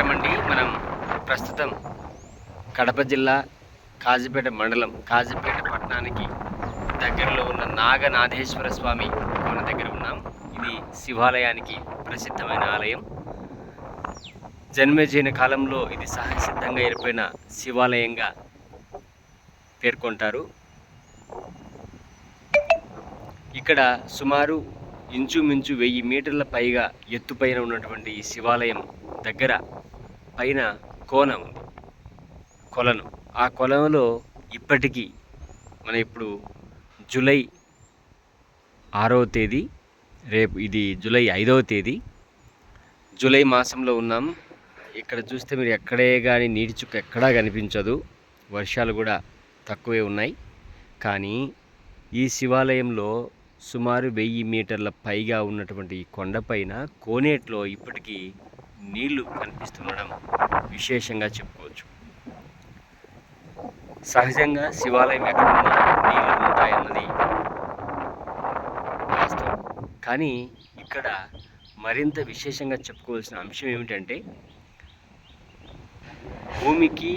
నమస్కారం అండి మనం ప్రస్తుతం కడప జిల్లా కాజీపేట మండలం కాజీపేట పట్టణానికి దగ్గరలో ఉన్న నాగనాథేశ్వర స్వామి కోన దగ్గర ఉన్నాం. ఇది శివాలయానికి ప్రసిద్ధమైన ఆలయం. జన్మజీన కాలంలో ఇది సహసిద్ధంగా ఏర్పడిన శివాలయంగా పేర్కొంటారు. ఇక్కడ సుమారు ఇంచుమించు వెయ్యి మీటర్ల పైగా ఎత్తుపైన ఉన్నటువంటి ఈ శివాలయం దగ్గర పైన కోన ఉంది. కొలను. ఆ కొలంలో ఇప్పటికీ మన ఇప్పుడు జూలై ఆరవ తేదీ రేపు ఇది జూలై ఐదవ తేదీ. జూలై మాసంలో ఉన్నాం. ఇక్కడ చూస్తే మీరు ఎక్కడే కానీ నీటి చుక్క ఎక్కడా కనిపించదు. వర్షాలు కూడా తక్కువే ఉన్నాయి. కానీ ఈ శివాలయంలో సుమారు వెయ్యి మీటర్ల పైగా ఉన్నటువంటి ఈ కొండపైన కోనేట్లో ఇప్పటికీ నీళ్ళు కనిపిస్తుండడం విశేషంగా చెప్పుకోవచ్చు. సహజంగా శివాలయం ఎక్కడున్నా నీళ్ళు ఉంటాయన్నది వాస్తవం. కానీ ఇక్కడ మరింత విశేషంగా చెప్పుకోవాల్సిన అంశం ఏమిటంటే భూమికి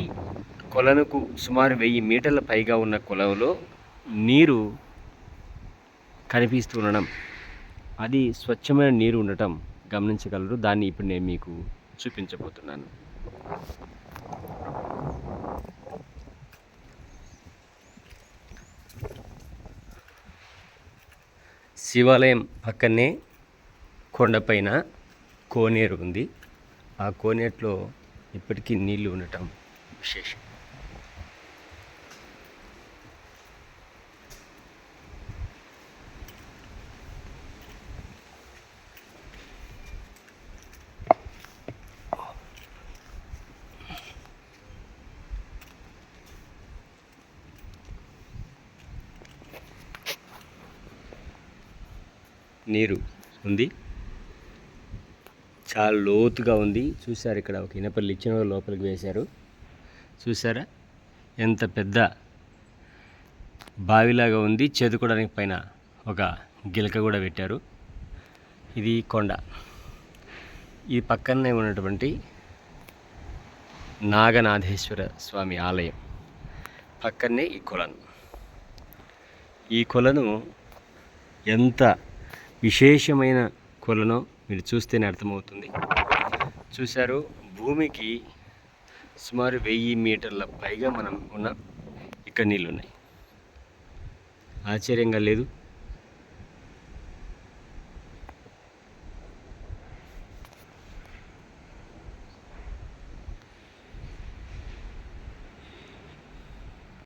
కొలనుకు సుమారు వెయ్యి మీటర్ల పైగా ఉన్న కొలంలో నీరు కనిపిస్తూ ఉండడం అది స్వచ్ఛమైన నీరు ఉండటం గమనించగలరు. దాన్ని ఇప్పుడు నేను మీకు చూపించబోతున్నాను. శివాలయం పక్కనే కొండపైన కోనేరు ఉంది. ఆ కోనేరులో ఇప్పటికీ నీళ్ళు ఉండటం విశేషం. నీరు ఉంది. చాలా లోతుగా ఉంది. చూసారు ఇక్కడ ఒక ఇనపల్లి ఇచ్చిన లోపలికి వేశారు. చూసారా ఎంత పెద్ద బావిలాగా ఉంది. చేదుకోవడానికి పైన ఒక గిలక కూడా పెట్టారు. ఇది కొండ. ఈ పక్కనే ఉన్నటువంటి నాగనాథేశ్వర స్వామి ఆలయం. పక్కనే ఈ కొలను. ఈ కొలను ఎంత విశేషమైన కొలను మీరు చూస్తేనే అర్థమవుతుంది. చూశారు భూమికి సుమారు వెయ్యి మీటర్ల పైగా మనం ఉన్న ఇక్కడ నీళ్ళు ఉన్నాయి ఆశ్చర్యంగా లేదు.